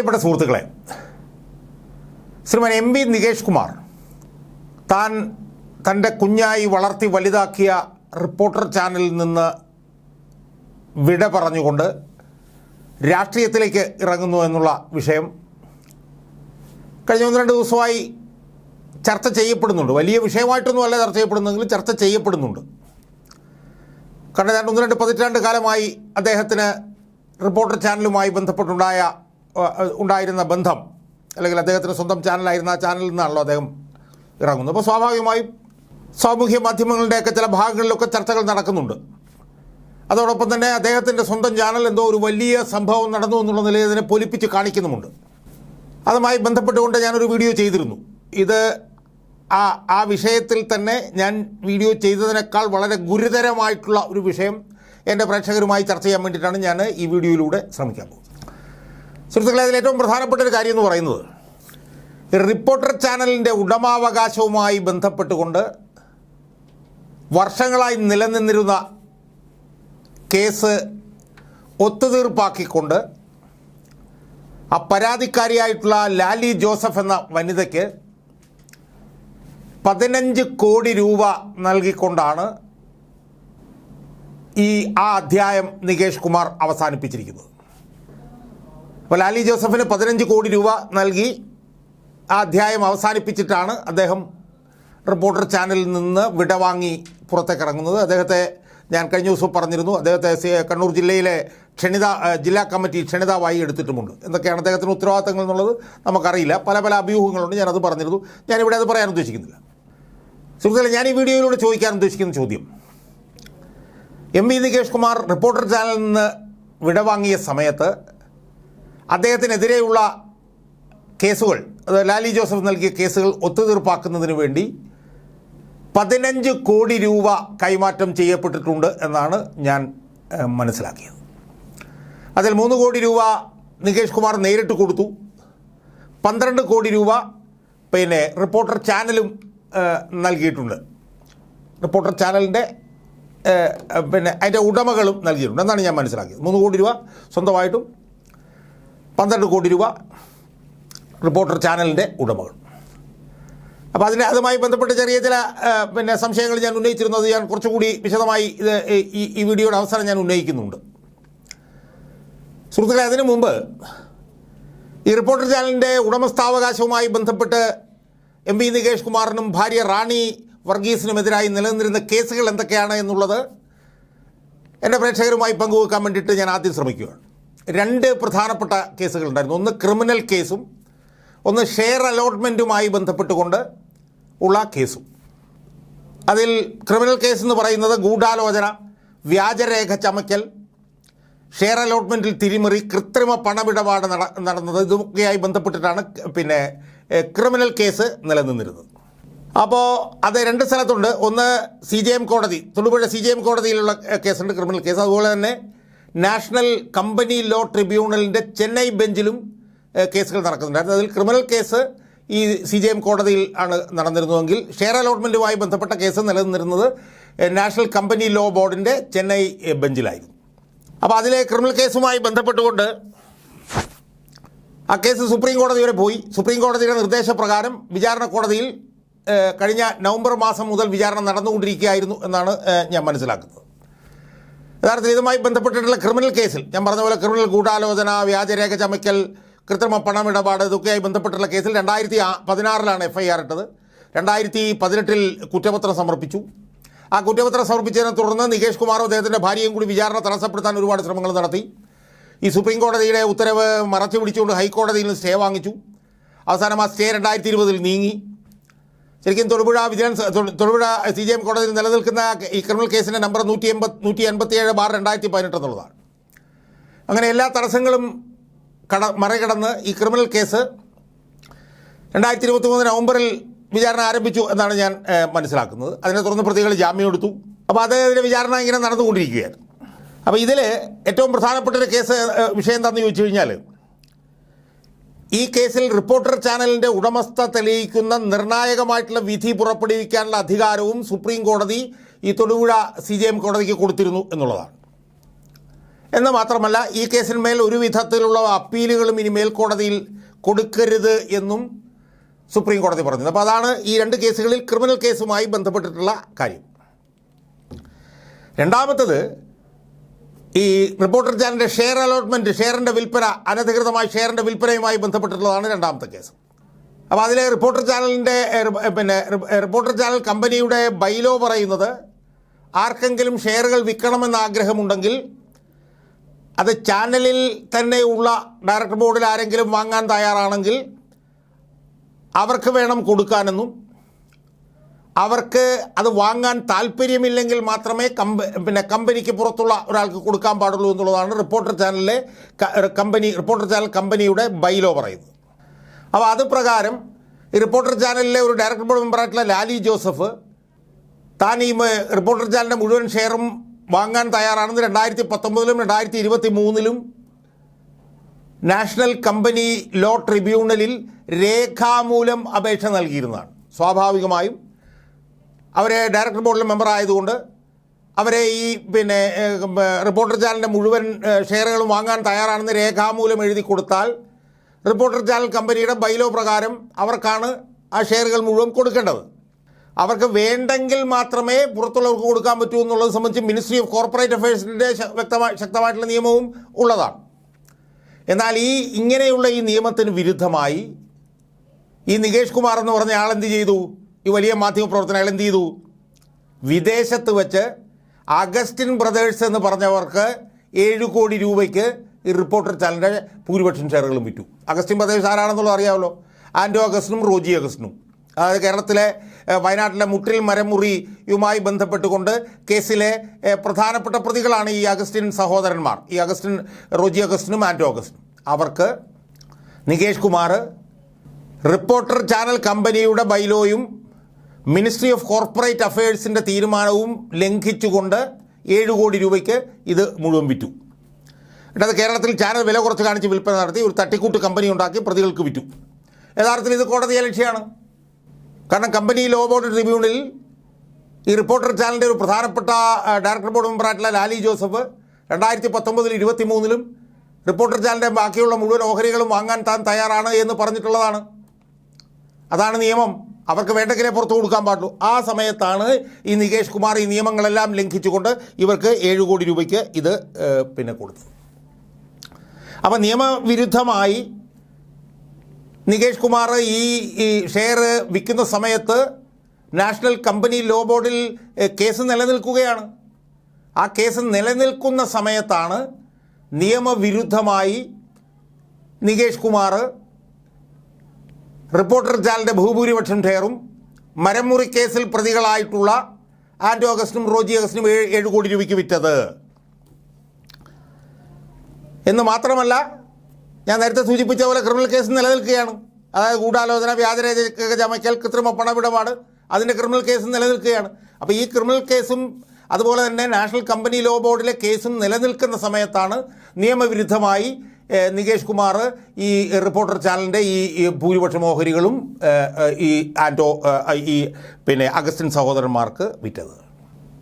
പ്രിയപ്പെട്ട സുഹൃത്തുക്കളെ ശ്രീമാൻ എം വി നികേഷ് കുമാർ താൻ തന്റെ കുഞ്ഞായി വളർത്തി വലുതാക്കിയ റിപ്പോർട്ടർ ചാനലിൽ നിന്ന് വിട പറഞ്ഞുകൊണ്ട് രാഷ്ട്രീയത്തിലേക്ക് ഇറങ്ങുന്നു എന്നുള്ള വിഷയം കഴിഞ്ഞ ഒന്ന് രണ്ട് ദിവസമായി ചർച്ച ചെയ്യപ്പെടുന്നുണ്ട്. വലിയ വിഷയമായിട്ടൊന്നും അല്ല ചർച്ച ചെയ്യപ്പെടുന്നെങ്കിലും ചർച്ച ചെയ്യപ്പെടുന്നുണ്ട്. കഴിഞ്ഞ രണ്ട് ഒന്ന് രണ്ട് പതിറ്റാണ്ട് കാലമായി അദ്ദേഹത്തിന് റിപ്പോർട്ടർ ചാനലുമായി ബന്ധപ്പെട്ടുണ്ടായ ഉണ്ടായിരുന്ന ബന്ധം അല്ലെങ്കിൽ അദ്ദേഹത്തിന് സ്വന്തം ചാനലായിരുന്ന ആ ചാനലിൽ നിന്നാണല്ലോ അദ്ദേഹം ഇറങ്ങുന്നത്. അപ്പോൾ സ്വാഭാവികമായും സാമൂഹ്യ മാധ്യമങ്ങളുടെയൊക്കെ ചില ഭാഗങ്ങളിലൊക്കെ ചർച്ചകൾ നടക്കുന്നുണ്ട്. അതോടൊപ്പം തന്നെ അദ്ദേഹത്തിന്റെ സ്വന്തം ചാനൽ എന്തോ ഒരു വലിയ സംഭവം നടന്നു എന്നുള്ള നിലയിൽ അതിനെ പൊലിപ്പിച്ച് കാണിക്കുന്നുമുണ്ട്. അതുമായി ബന്ധപ്പെട്ടുകൊണ്ട് ഞാനൊരു വീഡിയോ ചെയ്തിരുന്നു. ഇത് ആ ആ വിഷയത്തിൽ തന്നെ ഞാൻ വീഡിയോ ചെയ്തതിനേക്കാൾ വളരെ ഗുരുതരമായിട്ടുള്ള ഒരു വിഷയം എന്റെ പ്രേക്ഷകരുമായി ചർച്ച ചെയ്യാൻ വേണ്ടിയിട്ടാണ് ഞാൻ ഈ വീഡിയോയിലൂടെ ശ്രമിക്കാൻ പോകുന്നത്. സുഹൃത്തുക്കളെ അതിൽ ഏറ്റവും പ്രധാനപ്പെട്ട ഒരു കാര്യം എന്ന് പറയുന്നത് റിപ്പോർട്ടർ ചാനലിന്റെ ഉടമാവകാശവുമായി ബന്ധപ്പെട്ടുകൊണ്ട് വർഷങ്ങളായി നിലനിന്നിരുന്ന കേസ് ഒത്തുതീർപ്പാക്കിക്കൊണ്ട് ആ പരാതിക്കാരിയായിട്ടുള്ള ലാലി ജോസഫ് എന്ന വനിതയ്ക്ക് പതിനഞ്ച് കോടി രൂപ നൽകിക്കൊണ്ടാണ് ഈ ആ അധ്യായം നികേഷ് കുമാർ അവസാനിപ്പിച്ചിരിക്കുന്നത്. അപ്പോൾ ലാലി ജോസഫിന് പതിനഞ്ച് കോടി രൂപ നൽകി ആ അധ്യായം അവസാനിപ്പിച്ചിട്ടാണ് അദ്ദേഹം റിപ്പോർട്ടർ ചാനലിൽ നിന്ന് വിടവാങ്ങി പുറത്തേക്ക് ഇറങ്ങുന്നത് അദ്ദേഹത്തെ ഞാൻ കഴിഞ്ഞ ദിവസം പറഞ്ഞിരുന്നു. അദ്ദേഹത്തെ കണ്ണൂർ ജില്ലയിലെ ക്ഷണിത ജില്ലാ കമ്മിറ്റി ക്ഷണിതാവായി എടുത്തിട്ടുമുണ്ട്. എന്തൊക്കെയാണ് അദ്ദേഹത്തിന് ഉത്തരവാദിത്തങ്ങൾ എന്നുള്ളത് നമുക്കറിയില്ല. പല പല അഭ്യൂഹങ്ങളുണ്ട്. ഞാനത് പറഞ്ഞിരുന്നു. ഞാനിവിടെ അത് പറയാൻ ഉദ്ദേശിക്കുന്നില്ല. സുഹൃത്തുക്കളെ ഞാൻ ഈ വീഡിയോയിലൂടെ ചോദിക്കാൻ ഉദ്ദേശിക്കുന്ന ചോദ്യം. M V Nikesh Kumar reporter ചാനലിൽ നിന്ന് വിടവാങ്ങിയ സമയത്ത് അദ്ദേഹത്തിനെതിരെയുള്ള കേസുകൾ ലാലി ജോസഫ് നൽകിയ കേസുകൾ ഒത്തുതീർപ്പാക്കുന്നതിന് വേണ്ടി പതിനഞ്ച് കോടി രൂപ കൈമാറ്റം ചെയ്യപ്പെട്ടിട്ടുണ്ട് എന്നാണ് ഞാൻ മനസ്സിലാക്കിയത്. അതിൽ മൂന്ന് കോടി രൂപ നികേഷ് കുമാർ നേരിട്ട് കൊടുത്തു പന്ത്രണ്ട് കോടി രൂപ പിന്നെ റിപ്പോർട്ടർ ചാനലും നൽകിയിട്ടുണ്ട്. റിപ്പോർട്ടർ ചാനലിന്റെ പിന്നെ അതിന്റെ ഉടമകളും നൽകിയിട്ടുണ്ട്. എന്നാണ് ഞാൻ മനസ്സിലാക്കിയത്. മൂന്ന് കോടി രൂപ സ്വന്തമായിട്ടും പന്ത്രണ്ട് കോടി രൂപ റിപ്പോർട്ടർ ചാനലിന്റെ ഉടമകൾ. അപ്പോൾ അതിന് അതുമായി ബന്ധപ്പെട്ട് ചെറിയ ചില പിന്നെ സംശയങ്ങൾ ഞാൻ ഉന്നയിച്ചിരുന്നത് ഞാൻ കുറച്ചുകൂടി വിശദമായി ഇത് ഈ ഈ വീഡിയോയുടെ അവസരം ഞാൻ ഉന്നയിക്കുന്നുണ്ട്. സുഹൃത്തുക്കളെ അതിനു മുമ്പ് ഈ റിപ്പോർട്ടർ ചാനലിന്റെ ഉടമസ്ഥാവകാശവുമായി ബന്ധപ്പെട്ട് എം വി നികേഷ് കുമാറിനും ഭാര്യ റാണി വർഗീസിനുമെതിരായി നിലനിന്നിരുന്ന കേസുകൾ എന്തൊക്കെയാണ് എന്നുള്ളത് എന്റെ പ്രേക്ഷകരുമായി പങ്കുവെക്കാൻ വേണ്ടിയിട്ട് ഞാൻ ആദ്യം ശ്രമിക്കുകയാണ്. രണ്ട് പ്രധാനപ്പെട്ട കേസുകളുണ്ടായിരുന്നു. ഒന്ന് ക്രിമിനൽ കേസും ഒന്ന് ഷെയർ അലോട്ട്മെന്റുമായി ബന്ധപ്പെട്ടുകൊണ്ട് ഉള്ള കേസും. അതിൽ ക്രിമിനൽ കേസ് എന്ന് പറയുന്നത് ഗൂഢാലോചന വ്യാജരേഖ ചമയ്ക്കൽ ഷെയർ അലോട്ട്മെന്റിൽ തിരിമറി കൃത്രിമ പണമിടപാട് നട നടന്നത് ഇതൊക്കെയായി ബന്ധപ്പെട്ടിട്ടാണ് പിന്നെ ക്രിമിനൽ കേസ് നിലനിന്നിരുന്നത്. അപ്പോൾ അത് രണ്ട് സ്ഥലത്തുണ്ട്. ഒന്ന് സി ജെ എം കോടതി തൊടുപുഴ സി ജെ എം കോടതിയിലുള്ള കേസുണ്ട് ക്രിമിനൽ കേസ്. അതുപോലെ തന്നെ നാഷണൽ കമ്പനി ലോ ട്രിബ്യൂണലിന്റെ ചെന്നൈ ബെഞ്ചിലും കേസുകൾ നടക്കുന്നുണ്ടായിരുന്നു. അതിൽ ക്രിമിനൽ കേസ് ഈ സി ജെ എം കോടതിയിൽ ആണ് നടന്നിരുന്നതെങ്കിൽ ഷെയർ അലോട്ട്മെന്റുമായി ബന്ധപ്പെട്ട കേസ് നിലനിന്നിരുന്നത് നാഷണൽ കമ്പനി ലോ ബോർഡിന്റെ ചെന്നൈ ബെഞ്ചിലായിരുന്നു. അപ്പോൾ അതിലെ ക്രിമിനൽ കേസുമായി ബന്ധപ്പെട്ടുകൊണ്ട് ആ കേസ് സുപ്രീം കോടതി വരെ പോയി. സുപ്രീം കോടതിയുടെ നിർദ്ദേശപ്രകാരം വിചാരണ കോടതിയിൽ കഴിഞ്ഞ നവംബർ മാസം മുതൽ വിചാരണ നടന്നുകൊണ്ടിരിക്കുകയായിരുന്നു എന്നാണ് ഞാൻ മനസ്സിലാക്കുന്നത്. യഥാർത്ഥത്തിൽ ഇതുമായി ബന്ധപ്പെട്ടിട്ടുള്ള ക്രിമിനൽ കേസിൽ ഞാൻ പറഞ്ഞ പോലെ ക്രിമിനൽ ഗൂഢാലോചന വ്യാജരേഖ ചമയ്ക്കൽ കൃത്രിമ പണമിടപാട് ഇതൊക്കെയായി ബന്ധപ്പെട്ടിട്ടുള്ള കേസിൽ രണ്ടായിരത്തി പതിനാറിലാണ് എഫ് ഐ ആർ ഇട്ടത്. രണ്ടായിരത്തി പതിനെട്ടിൽ കുറ്റപത്രം സമർപ്പിച്ചു. ആ കുറ്റപത്രം സമർപ്പിച്ചതിനെ തുടർന്ന് നികേഷ് കുമാറും അദ്ദേഹത്തിന്റെ ഭാര്യയും കൂടി വിചാരണ തടസ്സപ്പെടുത്താൻ ഒരുപാട് ശ്രമങ്ങൾ നടത്തി. ഈ സുപ്രീം കോടതിയുടെ ഉത്തരവ് മറച്ചു പിടിച്ചുകൊണ്ട് ഹൈക്കോടതിയിൽ നിന്ന് സ്റ്റേ വാങ്ങിച്ചു. അവസാനം ആ സ്റ്റേ രണ്ടായിരത്തി ഇരുപതിൽ നീങ്ങി. ശരിക്കും തൊടുപുഴ വിജിലൻസ് തൊടു- തൊടുപുഴ സി ജി എം കോടതിയിൽ നിലനിൽക്കുന്ന ഈ ക്രിമിനൽ കേസിന്റെ നമ്പർ നൂറ്റി എൺപത് നൂറ്റി എൺപത്തിയേഴ് ബാർ രണ്ടായിരത്തി പതിനെട്ട് എന്നുള്ളതാണ്. അങ്ങനെ എല്ലാ തടസ്സങ്ങളും കട മറികടന്ന് ഈ ക്രിമിനൽ കേസ് രണ്ടായിരത്തി ഇരുപത്തി മൂന്ന് നവംബറിൽ വിചാരണ ആരംഭിച്ചു എന്നാണ് ഞാൻ മനസ്സിലാക്കുന്നത്. അതിനെ തുടർന്ന് പ്രതികൾ ജാമ്യം എടുത്തു. അപ്പോൾ അതിന്റെ വിചാരണ ഇങ്ങനെ നടന്നുകൊണ്ടിരിക്കുകയാണ്. അപ്പോൾ ഇതിൽ ഏറ്റവും പ്രധാനപ്പെട്ട ഒരു കേസ് വിഷയം എന്താണെന്ന് ചോദിച്ചു കഴിഞ്ഞാൽ ഈ കേസിൽ റിപ്പോർട്ടർ ചാനലിന്റെ ഉടമസ്ഥ തെളിയിക്കുന്ന നിർണായകമായിട്ടുള്ള വിധി പുറപ്പെടുവിക്കാനുള്ള അധികാരവും സുപ്രീം കോടതി ഈ തൊടുപുഴ സി ജെ എം കോടതിക്ക് കൊടുത്തിരുന്നു എന്നുള്ളതാണ്. എന്ന് മാത്രമല്ല ഈ കേസിന്മേൽ ഒരു വിധത്തിലുള്ള അപ്പീലുകളും ഇനി മേൽക്കോടതിയിൽ കൊടുക്കരുത് എന്നും സുപ്രീം കോടതി പറഞ്ഞത് അപ്പോൾ അതാണ് ഈ രണ്ട് കേസുകളിൽ ക്രിമിനൽ കേസുമായി ബന്ധപ്പെട്ടിട്ടുള്ള കാര്യം. രണ്ടാമത്തത് ഈ റിപ്പോർട്ടർ ചാനലിന്റെ ഷെയർ അലോട്ട്മെന്റ് ഷെയറിന്റെ വിൽപ്പന അനധികൃതമായി ഷെയറിന്റെ വിൽപ്പനയുമായി ബന്ധപ്പെട്ടിട്ടുള്ളതാണ് രണ്ടാമത്തെ കേസ്. അപ്പോൾ അതിലെ റിപ്പോർട്ടർ ചാനലിന്റെ പിന്നെ റിപ്പോർട്ടർ ചാനൽ കമ്പനിയുടെ ബൈലോ പറയുന്നത് ആർക്കെങ്കിലും ഷെയറുകൾ വിൽക്കണമെന്ന് ആഗ്രഹമുണ്ടെങ്കിൽ അത് ചാനലിൽ തന്നെയുള്ള ഡയറക്ടർ ബോർഡിൽ ആരെങ്കിലും വാങ്ങാൻ തയ്യാറാണെങ്കിൽ അവർക്ക് വേണം കൊടുക്കാനെന്നും അവർക്ക് അത് വാങ്ങാൻ താല്പര്യമില്ലെങ്കിൽ മാത്രമേ കമ്പ പിന്നെ കമ്പനിക്ക് പുറത്തുള്ള ഒരാൾക്ക് കൊടുക്കാൻ പാടുള്ളൂ എന്നുള്ളതാണ് റിപ്പോർട്ടർ ചാനലിലെ കമ്പനി റിപ്പോർട്ടർ ചാനൽ കമ്പനിയുടെ ബൈലോ പറയുന്നത്. അപ്പോൾ അത് പ്രകാരം ഈ റിപ്പോർട്ടർ ചാനലിലെ ഒരു ഡയറക്ടർ ബോർഡ് മെമ്പറായിട്ടുള്ള ലാലി ജോസഫ് താൻ ഈ റിപ്പോർട്ടർ ചാനലിന്റെ മുഴുവൻ ഷെയറും വാങ്ങാൻ തയ്യാറാണെന്ന് രണ്ടായിരത്തി പത്തൊമ്പതിലും രണ്ടായിരത്തി ഇരുപത്തി മൂന്നിലും നാഷണൽ കമ്പനി ലോ ട്രിബ്യൂണലിൽ രേഖാമൂലം അപേക്ഷ നൽകിയിരുന്നതാണ്. സ്വാഭാവികമായും അവരെ ഡയറക്ടർ ബോർഡിലെ മെമ്പർ ആയതുകൊണ്ട് അവരെ ഈ പിന്നെ റിപ്പോർട്ടർ ചാനലിന്റെ മുഴുവൻ ഷെയറുകളും വാങ്ങാൻ തയ്യാറാണെന്ന് രേഖാമൂലം എഴുതി കൊടുത്താൽ റിപ്പോർട്ടർ ചാനൽ കമ്പനിയുടെ ബൈലോ പ്രകാരം അവർക്കാണ് ആ ഷെയറുകൾ മുഴുവൻ കൊടുക്കേണ്ടത്. അവർക്ക് വേണ്ടെങ്കിൽ മാത്രമേ പുറത്തുള്ളവർക്ക് കൊടുക്കാൻ പറ്റൂ എന്നുള്ളത് സംബന്ധിച്ച് മിനിസ്ട്രി ഓഫ് കോർപ്പറേറ്റ് അഫയേഴ്സിന്റെ വ്യക്തമായ ശക്തമായിട്ടുള്ള നിയമവും ഉള്ളതാണ്. എന്നാൽ ഈ ഇങ്ങനെയുള്ള ഈ നിയമത്തിന് വിരുദ്ധമായി ഈ നികേഷ് കുമാർ എന്ന് പറഞ്ഞ ആൾ എന്ത് ചെയ്തു? ഈ വലിയ മാധ്യമപ്രവർത്തനം അയാൾ എന്ത് ചെയ്തു? വിദേശത്ത് വെച്ച് അഗസ്റ്റിൻ ബ്രദേഴ്സ് എന്ന് പറഞ്ഞവർക്ക് ഏഴ് കോടി രൂപയ്ക്ക് ഈ റിപ്പോർട്ടർ ചാനലിന്റെ ഭൂരിപക്ഷം ഷെയറുകളും വിറ്റു. അഗസ്റ്റിൻ ബ്രദേഴ്സ് ആരാണെന്നുള്ളത് അറിയാമല്ലോ? ആൻഡോ അഗസ്റ്റിനും റോജി അഗസ്റ്റിനും. അതായത് കേരളത്തിലെ വയനാട്ടിലെ മുട്ടിൽ മരമുറിയുമായി ബന്ധപ്പെട്ടുകൊണ്ട് കേസിലെ പ്രധാനപ്പെട്ട പ്രതികളാണ് ഈ അഗസ്റ്റിൻ സഹോദരന്മാർ. ഈ അഗസ്റ്റിൻ റോജി അഗസ്റ്റിനും ആൻഡോ അഗസ്റ്റിനും. അവർക്ക് നികേഷ് കുമാർ റിപ്പോർട്ടർ ചാനൽ കമ്പനിയുടെ ബൈലോയും മിനിസ്ട്രി ഓഫ് കോർപ്പറേറ്റ് അഫയേഴ്സിന്റെ തീരുമാനവും ലംഘിച്ചുകൊണ്ട് ഏഴ് കോടി രൂപയ്ക്ക് ഇത് മുഴുവൻ വിറ്റു. എന്നിട്ട് കേരളത്തിൽ ചാനൽ വില കുറച്ച് കാണിച്ച് വിൽപ്പന നടത്തി ഒരു തട്ടിക്കൂട്ട് കമ്പനി ഉണ്ടാക്കി പ്രതികൾക്ക് വിറ്റു. യഥാർത്ഥത്തിൽ ഇത് കോടതിയെ ലക്ഷ്യമാണ്. കാരണം കമ്പനി ലോ ബോർഡ് ട്രിബ്യൂണലിൽ ഈ റിപ്പോർട്ടർ ചാനലിന്റെ ഒരു പ്രധാനപ്പെട്ട ഡയറക്ടർ ബോർഡ് മെമ്പറായിട്ടുള്ള ലാലി ജോസഫ് രണ്ടായിരത്തി പത്തൊമ്പതിൽ ഇരുപത്തി മൂന്നിലും റിപ്പോർട്ടർ ചാനലിന്റെ ബാക്കിയുള്ള മുഴുവൻ ഓഹരികളും വാങ്ങാൻ താൻ തയ്യാറാണ് എന്ന് പറഞ്ഞിട്ടുള്ളതാണ്. അതാണ് നിയമം. അവർക്ക് വേണ്ടെങ്കിലേ പുറത്തു കൊടുക്കാൻ പാടുള്ളൂ. ആ സമയത്താണ് ഈ നികേഷ് കുമാർ ഈ നിയമങ്ങളെല്ലാം ലംഘിച്ചുകൊണ്ട് ഇവർക്ക് ഏഴ് കോടി രൂപയ്ക്ക് ഇത് പിന്നെ കൊടുത്തു അപ്പം നിയമവിരുദ്ധമായി നികേഷ് കുമാർ ഈ ഷെയർ വിൽക്കുന്ന സമയത്ത് നാഷണൽ കമ്പനി ലോ ബോർഡിൽ കേസ് നിലനിൽക്കുകയാണ്. ആ കേസ് നിലനിൽക്കുന്ന സമയത്താണ് നിയമവിരുദ്ധമായി നികേഷ് കുമാർ റിപ്പോർട്ടർ ചാനലിന്റെ ബഹുഭൂരിപക്ഷം ഷെയറും മരമുറി കേസിൽ പ്രതികളായിട്ടുള്ള ആന്റോ അഗസ്റ്റിനും റോജി അഗസ്റ്റിനും ഏഴ് ഏഴ് കോടി രൂപയ്ക്ക് വിറ്റത്. എന്ന് മാത്രമല്ല ഞാൻ നേരത്തെ സൂചിപ്പിച്ച പോലെ ക്രിമിനൽ കേസ് നിലനിൽക്കുകയാണ്. അതായത് ഗൂഢാലോചന വ്യാജരേഖ ചമയ്ക്കൽ കൃത്രിമ പണമിടപാട് അതിന്റെ ക്രിമിനൽ കേസ് നിലനിൽക്കുകയാണ്. അപ്പോൾ ഈ ക്രിമിനൽ കേസും അതുപോലെ തന്നെ നാഷണൽ കമ്പനി ലോ ബോർഡിലെ കേസും നിലനിൽക്കുന്ന സമയത്താണ് നിയമവിരുദ്ധമായി നികേഷ് കുമാർ ഈ റിപ്പോർട്ടർ ചാനലിന്റെ ഈ ഭൂരിപക്ഷ മോഹരികളും ഈ ആന്റോ ഈ പിന്നെ അഗസ്റ്റിൻ സഹോദരന്മാർക്ക് വിറ്റത്.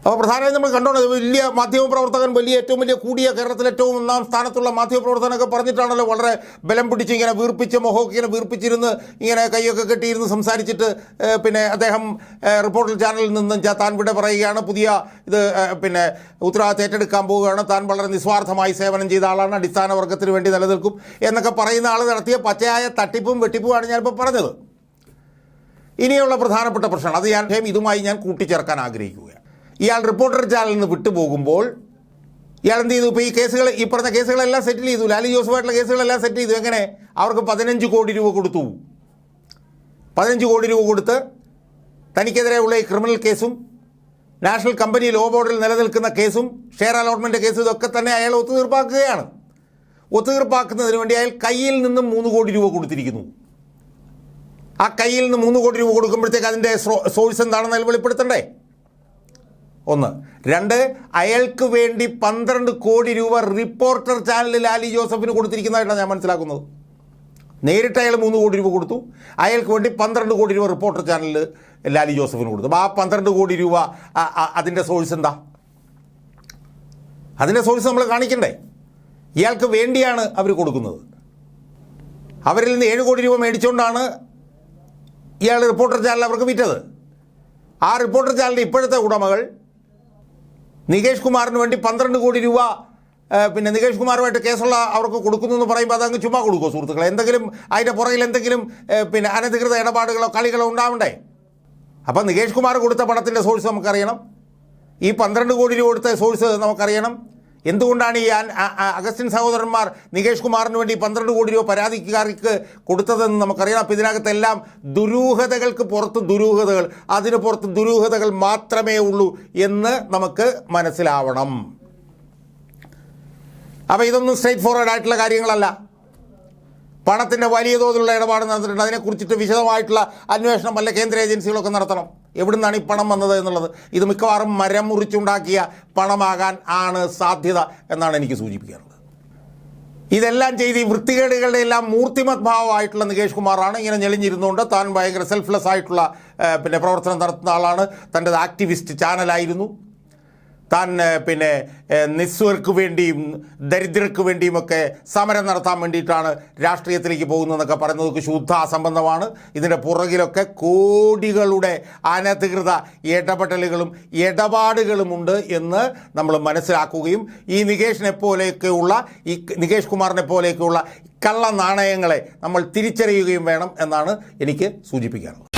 അപ്പോൾ പ്രധാനമായും നമ്മൾ കണ്ടോണത് വലിയ മാധ്യമപ്രവർത്തകൻ വലിയ ഏറ്റവും വലിയ കൂടിയ കേരളത്തിലെ ഏറ്റവും ഒന്നാം സ്ഥാനത്തുള്ള മാധ്യമപ്രവർത്തകനൊക്കെ പറഞ്ഞിട്ടാണല്ലോ വളരെ ബലം പിടിച്ച് ഇങ്ങനെ വീർപ്പിച്ച് മുഖമൊക്കെ ഇങ്ങനെ വീർപ്പിച്ചിരുന്ന് ഇങ്ങനെ കൈയൊക്കെ കെട്ടിയിരുന്ന് സംസാരിച്ചിട്ട് പിന്നെ അദ്ദേഹം റിപ്പോർട്ടർ ചാനലിൽ നിന്നും താൻ ഇവിടെ പറയുകയാണ്. പുതിയ ഇത് പിന്നെ ഉത്തരവാദിത്തം ഏറ്റെടുക്കാൻ പോവുകയാണ്. താൻ വളരെ നിസ്വാർത്ഥമായി സേവനം ചെയ്ത ആളാണ്. അടിസ്ഥാന വർഗത്തിന് വേണ്ടി നിലനിൽക്കും എന്നൊക്കെ പറയുന്ന ആൾ നടത്തിയ പച്ചയായ തട്ടിപ്പും വെട്ടിപ്പുമാണ് ഞാനിപ്പോൾ പറഞ്ഞത്. ഇനിയുള്ള പ്രധാനപ്പെട്ട പ്രശ്നം അത് ഞാൻ ഇതുമായി ഞാൻ കൂട്ടിച്ചേർക്കാൻ ആഗ്രഹിക്കുകയാണ്. ഇയാൾ റിപ്പോർട്ടർ ചാനലിൽ നിന്ന് വിട്ടുപോകുമ്പോൾ ഇയാൾ എന്ത് ചെയ്തു? ഇപ്പോൾ ഈ കേസുകൾ ഈ പറഞ്ഞ കേസുകളെല്ലാം സെറ്റിൽ ചെയ്തു. ലാലി ജോസഫായിട്ടുള്ള കേസുകളെല്ലാം സെറ്റ് ചെയ്തു. എങ്ങനെ? അവർക്ക് പതിനഞ്ച് കോടി രൂപ കൊടുത്തു. പതിനഞ്ച് കോടി രൂപ കൊടുത്ത് തനിക്കെതിരെയുള്ള ഈ ക്രിമിനൽ കേസും നാഷണൽ കമ്പനി ലോ ബോർഡിൽ നിലനിൽക്കുന്ന കേസും ഷെയർ അലോട്ട്മെന്റ് കേസും ഇതൊക്കെ തന്നെ അയാൾ ഒത്തുതീർപ്പാക്കുകയാണ്. ഒത്തുതീർപ്പാക്കുന്നതിന് വേണ്ടി അയാൾ കയ്യിൽ നിന്നും മൂന്ന് കോടി രൂപ കൊടുത്തിരിക്കുന്നു. ആ കയ്യിൽ നിന്ന് മൂന്ന് കോടി രൂപ കൊടുക്കുമ്പോഴത്തേക്ക് അതിന്റെ സോഴ്സ് എന്താണെന്ന് അയാൾ വെളിപ്പെടുത്തണ്ടേ? ഒന്ന്. രണ്ട് അയാൾക്ക് വേണ്ടി പന്ത്രണ്ട് കോടി രൂപ റിപ്പോർട്ടർ ചാനലിൽ ആലി ജോസഫിന് കൊടുത്തിരിക്കുന്നതായിട്ടാണ് ഞാൻ മനസ്സിലാക്കുന്നത്. നേരിട്ട് അയാൾ മൂന്ന് കോടി രൂപ കൊടുത്തു. അയാൾക്ക് വേണ്ടി പന്ത്രണ്ട് കോടി രൂപ റിപ്പോർട്ടർ ചാനലിൽ ലാലി ജോസഫിന് കൊടുത്തു. അപ്പോൾ ആ പന്ത്രണ്ട് കോടി രൂപ അതിന്റെ സോഴ്സ് എന്താ? അതിന്റെ സോഴ്സ് നമ്മൾ കാണിക്കണ്ടേ? ഇയാൾക്ക് വേണ്ടിയാണ് അവർ കൊടുക്കുന്നത്. അവരിൽ നിന്ന് ഏഴ് കോടി രൂപ മേടിച്ചുകൊണ്ടാണ് ഇയാൾ റിപ്പോർട്ടർ ചാനൽ അവർക്ക് വിറ്റത്. ആ റിപ്പോർട്ടർ ചാനലിന്റെ ഇപ്പോഴത്തെ ഉടമകൾ നികേഷ് കുമാറിന് വേണ്ടി പന്ത്രണ്ട് കോടി രൂപ പിന്നെ നികേഷ് കുമാറുമായിട്ട് കേസുള്ള അവർക്ക് കൊടുക്കുന്നു എന്ന് പറയുമ്പോൾ അതങ്ങ് ചുമ്മാ കൊടുക്കുമോ സുഹൃത്തുക്കളെ? എന്തെങ്കിലും അതിന്റെ പുറകിൽ എന്തെങ്കിലും പിന്നെ അനധികൃത ഇടപാടുകളോ കളികളോ ഉണ്ടാവണ്ടേ? അപ്പം നികേഷ് കുമാർ കൊടുത്ത പണത്തിന്റെ സോഴ്സ് നമുക്കറിയണം. ഈ പന്ത്രണ്ട് കോടി രൂപ കൊടുത്ത സോഴ്സ് നമുക്കറിയണം. എന്തുകൊണ്ടാണ് ഈ അഗസ്റ്റിൻ സഹോദരന്മാർ നികേഷ് കുമാറിന് വേണ്ടി പന്ത്രണ്ട് കോടി രൂപ പരാതിക്കാർക്ക് കൊടുത്തതെന്ന് നമുക്കറിയാം. അപ്പം ഇതിനകത്തെല്ലാം ദുരൂഹതകൾക്ക് പുറത്ത് ദുരൂഹതകൾ അതിന് പുറത്ത് ദുരൂഹതകൾ മാത്രമേ ഉള്ളൂ എന്ന് നമുക്ക് മനസ്സിലാവണം. അപ്പോൾ ഇതൊന്നും സ്ട്രേറ്റ് ഫോർവേഡ് ആയിട്ടുള്ള കാര്യങ്ങളല്ല. പണത്തിന്റെ വലിയ തോതിലുള്ള ഇടപാട് നടന്നിട്ടുണ്ട് അതിനെക്കുറിച്ചിട്ട് വിശദമായിട്ടുള്ള അന്വേഷണം വല്ല കേന്ദ്ര ഏജൻസികളൊക്കെ നടത്തണം. എവിടുന്നാണ് ഈ പണം വന്നത് എന്നുള്ളത്? ഇത് മിക്കവാറും മരം മുറിച്ചുണ്ടാക്കിയ പണമാകാൻ ആണ് സാധ്യത എന്നാണ് എനിക്ക് സൂചിപ്പിക്കാറുള്ളത് ഇതെല്ലാം ചെയ്ത് ഈ വൃത്തികേടുകളുടെ എല്ലാം മൂർത്തിമത് ഭാവമായിട്ടുള്ള നികേഷ് കുമാറാണ്. ഇങ്ങനെ ഞെളിഞ്ഞിരുന്നുകൊണ്ട് താൻ ഭയങ്കര സെൽഫ്ലെസ് ആയിട്ടുള്ള പിന്നെ പ്രവർത്തനം നടത്തുന്ന ആളാണ്. തന്റെ ആക്ടിവിസ്റ്റ് ചാനലായിരുന്നു താൻ പിന്നെ നിസ്വർക്ക് വേണ്ടിയും ദരിദ്രർക്ക് വേണ്ടിയുമൊക്കെ സമരം നടത്താൻ വേണ്ടിയിട്ടാണ് രാഷ്ട്രീയത്തിലേക്ക് പോകുന്നതെന്നൊക്കെ പറയുന്നതൊക്കെ ശുദ്ധ അസംബന്ധമാണ് ഇതിന്റെ പുറകിലൊക്കെ കോടികളുടെ അനധികൃത ഇടപെടലുകളും ഇടപാടുകളുമുണ്ട് എന്ന് നമ്മൾ മനസ്സിലാക്കുകയും ഈ നികേഷിനെ പോലെയൊക്കെയുള്ള ഈ നികേഷ് കുമാറിനെ പോലെയൊക്കെയുള്ള കള്ള നാണയങ്ങളെ നമ്മൾ തിരിച്ചറിയുകയും വേണം എന്നാണ് എനിക്ക് സൂചിപ്പിക്കാനുള്ളത്.